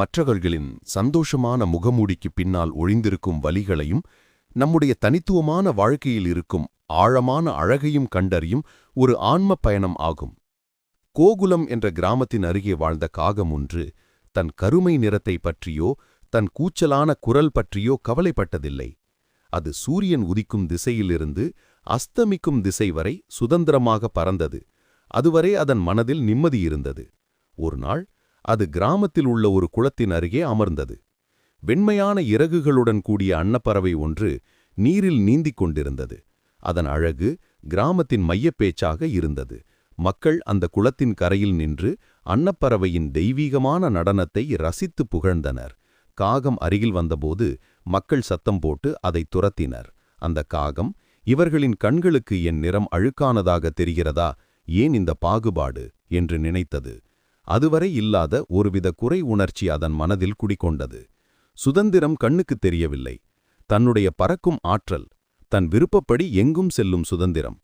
மற்றவர்களின் சந்தோஷமான முகமூடிக்கு பின்னால் ஒழிந்திருக்கும் வலிகளையும் நம்முடைய தனித்துவமான வாழ்க்கையில் இருக்கும் ஆழமான அழகையும் கண்டறியும் ஒரு ஆன்ம பயணம் ஆகும். கோகுலம் என்ற கிராமத்தின் அருகே வாழ்ந்த காகம் ஒன்று தன் கருமை நிறத்தை பற்றியோ தன் கூச்சலான குரல் பற்றியோ கவலைப்பட்டதில்லை. அது சூரியன் உதிக்கும் திசையிலிருந்து அஸ்தமிக்கும் திசை வரை சுதந்திரமாக பறந்தது. அதுவரை அதன் மனதில் நிம்மதி இருந்தது. ஒரு நாள் அது கிராமத்தில் உள்ள ஒரு குளத்தின் அருகே அமர்ந்தது. வெண்மையான இறகுகளுடன் கூடிய அன்னப்பறவை ஒன்று நீரில் நீந்திக் கொண்டிருந்தது. அதன் அழகு கிராமத்தின் மையப்பேச்சாக இருந்தது. மக்கள் அந்த குளத்தின் கரையில் நின்று அன்னப்பறவையின் தெய்வீகமான நடனத்தை ரசித்து புகழ்ந்தனர். காகம் அருகில் வந்தபோது மக்கள் சத்தம் போட்டு அதை துரத்தினர். அந்த காகம் இவர்களின் கண்களுக்கு என் நிறம் அழுக்கானதாக தெரிகிறதா? ஏன் இந்த பாகுபாடு? என்று நினைத்தது. அதுவரை இல்லாத ஒருவித குறை உணர்ச்சி அதன் மனதில் குடிகொண்டது. சுதந்திரம் கண்ணுக்குத் தெரியவில்லை. தன்னுடைய பறக்கும் ஆற்றல் தன் விருப்பப்படி எங்கும் செல்லும் சுதந்திரம்.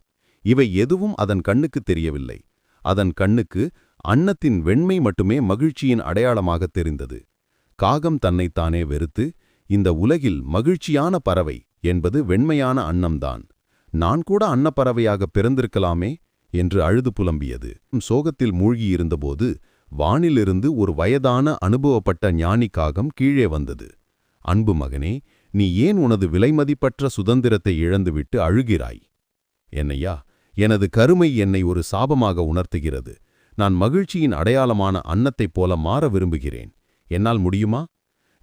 இவை எதுவும் அதன் கண்ணுக்கு தெரியவில்லை. அதன் கண்ணுக்கு அன்னத்தின் வெண்மை மட்டுமே மகிழ்ச்சியின் அடையாளமாகத் தெரிந்தது. காகம் தன்னைத்தானே வெறுத்து இந்த உலகில் மகிழ்ச்சியான பறவை என்பது வெண்மையான அன்னம்தான். நான் கூட அன்னப்பறவையாக பிறந்திருக்கலாமே என்று அழுது புலம்பியது. சோகத்தில் மூழ்கியிருந்தபோது வானிலிருந்து ஒரு வயதான அனுபவப்பட்ட ஞானி காகம் கீழே வந்தது. அன்பு மகனே நீ ஏன் உனது விலைமதிப்பற்ற சுதந்திரத்தை இழந்துவிட்டு அழுகிறாய்? என்னையா எனது கருமை என்னை ஒரு சாபமாக உணர்த்துகிறது. நான் மகிழ்ச்சியின் அடையாளமான அன்னத்தைப் போல மாற விரும்புகிறேன். என்னால் முடியுமா?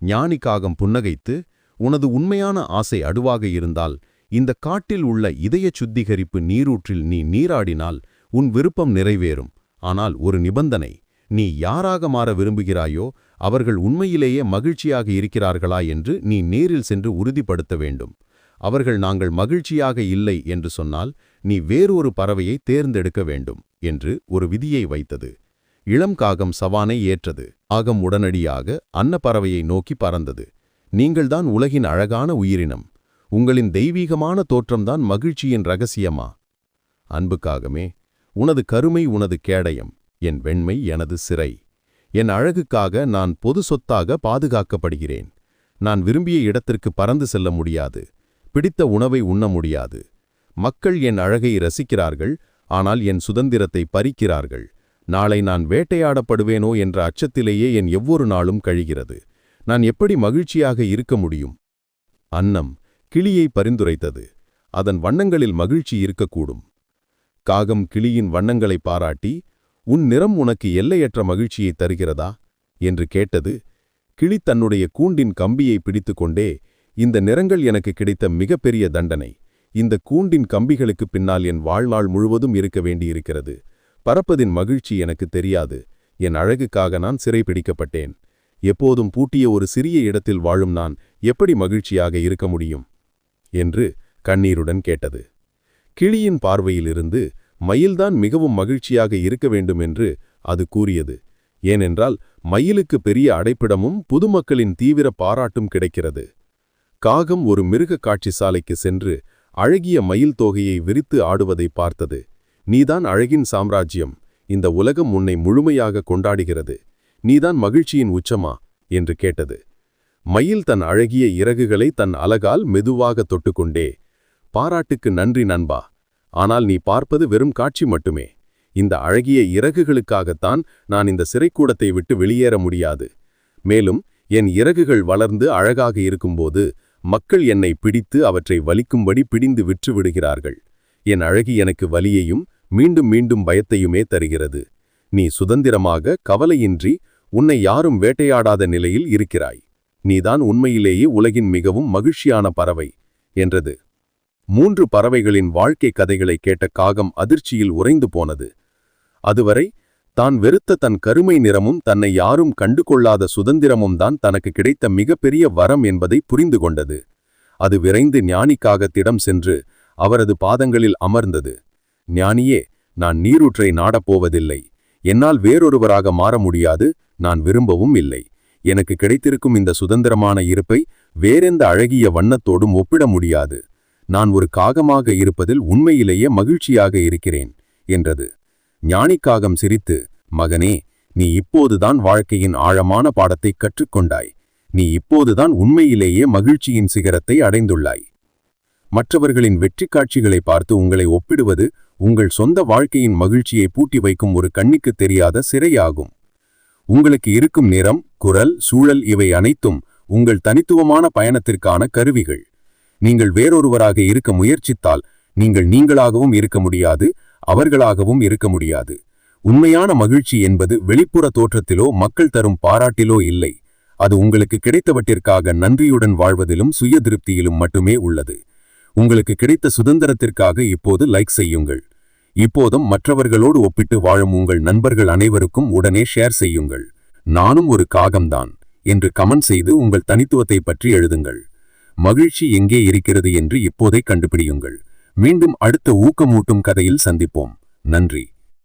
ஞானிக்காகம் புன்னகைத்து உனது உண்மையான ஆசை அடுவாக இருந்தால் இந்த காட்டில் உள்ள இதய சுத்திகரிப்பு நீரூற்றில் நீ நீராடினால் உன் விருப்பம் நிறைவேறும். ஆனால் ஒரு நிபந்தனை நீ யாராக மாற விரும்புகிறாயோ அவர்கள் உண்மையிலேயே மகிழ்ச்சியாக இருக்கிறார்களா என்று நீ நேரில் சென்று உறுதிப்படுத்த வேண்டும். அவர்கள் நாங்கள் மகிழ்ச்சியாக இல்லை என்று சொன்னால் நீ வேறொரு பறவையை தேர்ந்தெடுக்க வேண்டும் என்று ஒரு விதியை வைத்தது. இளம் காகம் சவானை ஏற்றது. ஆகம் உடனடியாக அன்னப்பறவையை நோக்கி பறந்தது. நீங்கள்தான் உலகின் அழகான உயிரினம். உங்களின் தெய்வீகமான தோற்றம்தான் மகிழ்ச்சியின் ரகசியமா? அன்புக்காகமே உனது கருமை உனது கேடயம். என் வெண்மை எனது சிறை. என் அழகுக்காக நான் பொது சொத்தாக பாதுகாக்கப்படுகிறேன். நான் விரும்பிய இடத்திற்கு பறந்து செல்ல முடியாது. பிடித்த உணவை உண்ண முடியாது. மக்கள் என் அழகை ரசிக்கிறார்கள் ஆனால் என் சுதந்திரத்தை பறிக்கிறார்கள். நாளை நான் வேட்டையாடப்படுவேனோ என்ற அச்சத்திலேயே என் எவ்வொரு நாளும் கழிகிறது. நான் எப்படி மகிழ்ச்சியாக இருக்க முடியும்? அன்னம் கிளியை பரிந்துரைத்தது. அதன் வண்ணங்களில் மகிழ்ச்சி இருக்கக்கூடும். காகம் கிளியின் வண்ணங்களை பாராட்டி உன் நிறம் உனக்கு எல்லையற்ற மகிழ்ச்சியை தருகிறதா? என்று கேட்டது கிளி தன்னுடைய கூண்டின் கம்பியை பிடித்துக்கொண்டே இந்த நிறங்கள் எனக்கு கிடைத்த மிகப்பெரிய தண்டனை. இந்த கூண்டின் கம்பிகளுக்கு பின்னால் என் வாழ்நாள் முழுவதும் இருக்க வேண்டியிருக்கிறது. பறப்பதின் மகிழ்ச்சி எனக்கு தெரியாது. என் அழகுக்காக நான் சிறைப்பிடிக்கப்பட்டேன் எப்போதும் பூட்டிய ஒரு சிறிய இடத்தில் வாழும் நான் எப்படி மகிழ்ச்சியாக இருக்க முடியும்? என்று கண்ணீருடன் கேட்டது. கிளியின் பார்வையிலிருந்து மயில்தான் மிகவும் மகிழ்ச்சியாக இருக்க வேண்டும் என்று அது கூறியது. ஏனென்றால் மயிலுக்கு பெரிய அடைப்பிடமும் புதுமக்களின் தீவிர பாராட்டும் கிடைக்கிறது. காகம் ஒரு மிருக காட்சி சாலைக்கு சென்று அழகிய மயில் தோகையை விரித்து ஆடுவதை பார்த்தது. நீதான் அழகின் சாம்ராஜ்யம். இந்த உலகம் உன்னை முழுமையாக கொண்டாடுகிறது. நீதான் மகிழ்ச்சியின் உச்சமா? என்று கேட்டது. மயில் தன் அழகிய இறகுகளை தன் அலகால் மெதுவாக தொட்டுக்கொண்டே பாராட்டுக்கு நன்றி நண்பா. ஆனால் நீ பார்ப்பது வெறும் காட்சி மட்டுமே. இந்த அழகிய இறகுகளுக்காகத்தான் நான் இந்த சிறைக்கூடத்தை விட்டு வெளியேற முடியாது. மேலும் என் இறகுகள் வளர்ந்து அழகாக இருக்கும்போது மக்கள் என்னை பிடித்து அவற்றை வலிக்கும்படி பிடிந்து விற்று விடுகிறார்கள். என் அழகி எனக்கு வலியையும் மீண்டும் மீண்டும் பயத்தையுமே தருகிறது. நீ சுதந்திரமாக கவலையின்றி உன்னை யாரும் வேட்டையாடாத நிலையில் இருக்கிறாய். நீதான் உண்மையிலேயே உலகின் மிகவும் மகிழ்ச்சியான பறவை என்றது. மூன்று பறவைகளின் வாழ்க்கை கதைகளை கேட்ட காகம் அதிர்ச்சியில் உறைந்து போனது. அதுவரை தான் வெறுத்த தன் கருமை நிறமும் தன்னை யாரும் கண்டுகொள்ளாத சுதந்திரமும் தான் தனக்கு கிடைத்த மிகப்பெரிய வரம் என்பதை புரிந்து கொண்டது அது விரைந்து ஞானிக்காகத்திடம் சென்று அவரது பாதங்களில் அமர்ந்தது. ஞானியே நான் நீரூற்றை நாடப்போவதில்லை என்னால் வேறொருவராக மாற முடியாது. நான் விரும்பவும் இல்லை. எனக்கு கிடைத்திருக்கும் இந்த சுதந்திரமான இருப்பை வேறெந்த அழகிய வண்ணத்தோடும் ஒப்பிட முடியாது. நான் ஒரு காகமாக இருப்பதில் உண்மையிலேயே மகிழ்ச்சியாக இருக்கிறேன் என்றது. ஞானிக்காகம் சிரித்து மகனே நீ இப்போதுதான் வாழ்க்கையின் ஆழமான பாடத்தை கற்றுக்கொண்டாய். நீ இப்போதுதான் உண்மையிலேயே மகிழ்ச்சியின் சிகரத்தை அடைந்துள்ளாய். மற்றவர்களின் வெற்றி காட்சிகளை பார்த்து உங்களை ஒப்பிடுவது உங்கள் சொந்த வாழ்க்கையின் மகிழ்ச்சியை பூட்டி வைக்கும் ஒரு கண்ணுக்கு தெரியாத சிறையாகும். உங்களுக்கு இருக்கும் நிறம் குரல் சூழல் இவை அனைத்தும் உங்கள் தனித்துவமான பயணத்திற்கான கருவிகள். நீங்கள் வேறொருவராக இருக்க முயற்சித்தால் நீங்கள் நீங்களாகவும் இருக்க முடியாது அவர்களாகவும் இருக்க முடியாது. உண்மையான மகிழ்ச்சி என்பது வெளிப்புற தோற்றத்திலோ மக்கள் தரும் பாராட்டிலோ இல்லை. அது உங்களுக்கு கிடைத்தவற்றிற்காக நன்றியுடன் வாழ்வதிலும் சுய திருப்தியிலும் மட்டுமே உள்ளது. உங்களுக்கு கிடைத்த சுதந்திரத்திற்காக இப்போது லைக் செய்யுங்கள். இப்போதும் மற்றவர்களோடு ஒப்பிட்டு வாழும் உங்கள் நண்பர்கள் அனைவருக்கும் உடனே ஷேர் செய்யுங்கள். நானும் ஒரு காகம்தான் என்று கமெண்ட் செய்து உங்கள் தனித்துவத்தை பற்றி எழுதுங்கள். மகிழ்ச்சி எங்கே இருக்கிறது என்று இப்போதை கண்டுபிடியுங்கள். மீண்டும் அடுத்த ஊக்கமூட்டும் கதையில் சந்திப்போம். நன்றி.